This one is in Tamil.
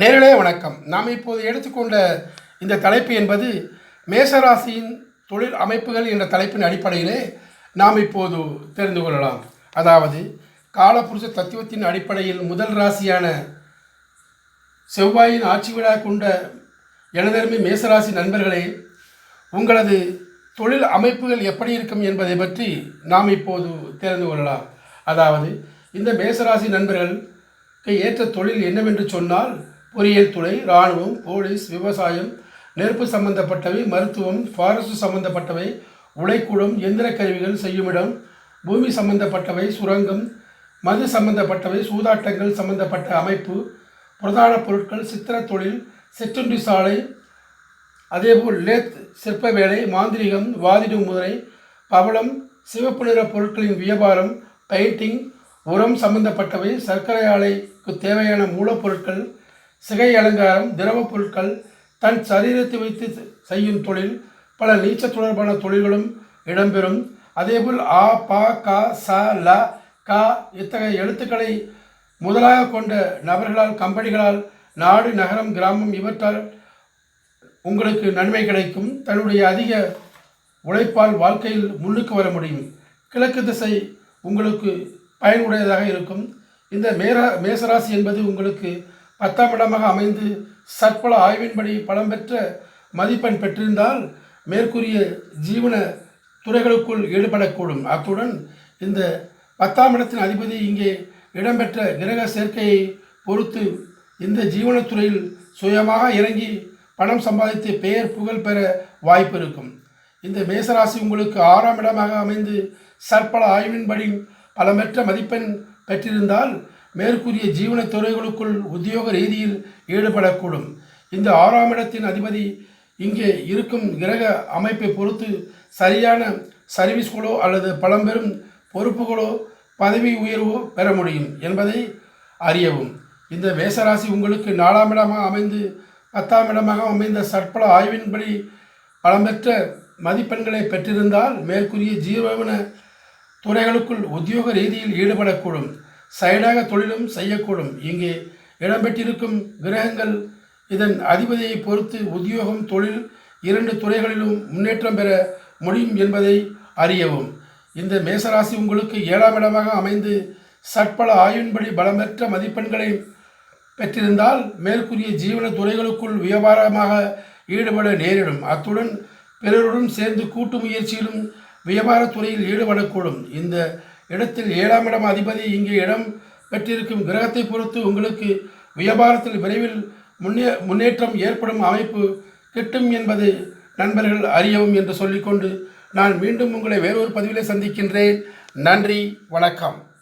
நேரலே வணக்கம். நாம் இப்போது எடுத்துக்கொண்ட இந்த தலைப்பு என்பது மேசராசியின் தொழில் அமைப்புகள் என்ற தலைப்பின் அடிப்படையிலே நாம் இப்போது தெரிந்து கொள்ளலாம். அதாவது காலப்புருஷ தத்துவத்தின் அடிப்படையில் முதல் ராசியான செவ்வாயின் ஆட்சி விழா கொண்ட எனதருமை மேசராசி நண்பர்களே உங்களது தொழில் அமைப்புகள் எப்படி இருக்கும் என்பதை பற்றி நாம் இப்போது தெரிந்து கொள்ளலாம். அதாவது இந்த மேசராசி நண்பர்களுக்கு ஏற்ற தொழில் என்னவென்று சொன்னால் பொறியியல் துறை இராணுவம் போலீஸ் விவசாயம் நெருப்பு சம்பந்தப்பட்டவை மருத்துவம் ஃபாரஸ்ட் சம்பந்தப்பட்டவை உழைக்கூடம் எந்திர கருவிகள் செய்யுமிடம் பூமி சம்பந்தப்பட்டவை சுரங்கம் மது சம்பந்தப்பட்டவை சூதாட்டங்கள் சம்பந்தப்பட்ட அமைப்பு பிரதான பொருட்கள் சித்திர தொழில் சிற்றுண்டி சாலை அதேபோல் லேத் சிற்ப வேலை மாந்திரிகம் வாதிடும் முறை பவளம் சிவப்பு நிற பொருட்களின் வியாபாரம் பெயிண்டிங் உரம் சம்பந்தப்பட்டவை சர்க்கரை ஆலைக்கு தேவையான மூலப்பொருட்கள் சிகை அலங்காரம் திரவப் பொருட்கள் தன் சரீரத்தை வைத்து செய்யும் தொழில் பல நீச்சல் தொடர்பான தொழில்களும் இடம்பெறும். அதேபோல் ஆ பா கா ச ல கா இத்தகைய எழுத்துக்களை முதலாக கொண்ட நபர்களால் கம்பெனிகளால் நாடு நகரம் கிராமம் இவற்றால் உங்களுக்கு நன்மை கிடைக்கும். தன்னுடைய அதிக உழைப்பால் வாழ்க்கையில் முன்னுக்கு வர முடியும். கிழக்கு திசை உங்களுக்கு பயனுடையதாக இருக்கும். இந்த மேரா மேசராசி என்பது உங்களுக்கு பத்தாம் இடமாக அமைந்து சற்பல ஆய்வின்படி பலம் பெற்ற மதிப்பெண் பெற்றிருந்தால் மேற்கூறிய ஜீவன துறைகளுக்குள் ஈடுபடக்கூடும். அத்துடன் இந்த பத்தாம் இடத்தின் அதிபதி இங்கே இடம்பெற்ற கிரக சேர்க்கையை பொறுத்து இந்த ஜீவனத்துறையில் சுயமாக இறங்கி பணம் சம்பாதித்து பெயர் புகழ் பெற வாய்ப்பு இருக்கும். இந்த மேசராசி உங்களுக்கு ஆறாம் இடமாக அமைந்து சற்பல ஆய்வின்படி பலமற்ற மதிப்பெண் பெற்றிருந்தால் மேற்கூறிய ஜீவன துறைகளுக்குள் உத்தியோக ரீதியில் ஈடுபடக்கூடும். இந்த ஆறாம் இடத்தின் அதிபதி இங்கே இருக்கும் கிரக அமைப்பை பொறுத்து சரியான சர்வீஸ்களோ அல்லது பழம்பெரும் பொறுப்புகளோ பதவி உயர்வோ பெற முடியும் என்பதை அறியவும். இந்த மேசராசி உங்களுக்கு நாலாம் இடமாக அமைந்து பத்தாம் இடமாக அமைந்த சற்பல ஆய்வின்படி பலம்பெற்ற மதிப்பெண்களை பெற்றிருந்தால் மேற்கூறிய ஜீவன துறைகளுக்குள் உத்தியோக ரீதியில் ஈடுபடக்கூடும். சைடாக தொழிலும் செய்யக்கூடும். இங்கே இடம்பெற்றிருக்கும் கிரகங்கள் இதன் அதிபதியை பொறுத்து உத்தியோகம் தொழில் இரண்டு துறைகளிலும் முன்னேற்றம் பெற முடியும் என்பதை அறியவும். இந்த மேசராசி உங்களுக்கு ஏழாம் இடமாக அமைந்து சற்பல ஆய்வின்படி பலமற்ற மதிப்பெண்களை பெற்றிருந்தால் மேற்கூறிய ஜீவன துறைகளுக்குள் வியாபாரமாக ஈடுபட நேரிடும். அத்துடன் பிறருடன் சேர்ந்து கூட்டு முயற்சியிலும் வியாபாரத் துறையில் ஈடுபடக்கூடும். இந்த இடத்தில் ஏழாம் இடம் அதிபதி இங்கே இடம் பெற்றிருக்கும் கிரகத்தை பொறுத்து உங்களுக்கு வியாபாரத்தில் விரைவில் முன்னே முன்னேற்றம் ஏற்படும் அமைப்பு கிட்டும் என்பது நண்பர்கள் அறியவும் என்று சொல்லிக்கொண்டு நான் மீண்டும் உங்களை வேறொரு பதிவிலே சந்திக்கின்றேன். நன்றி வணக்கம்.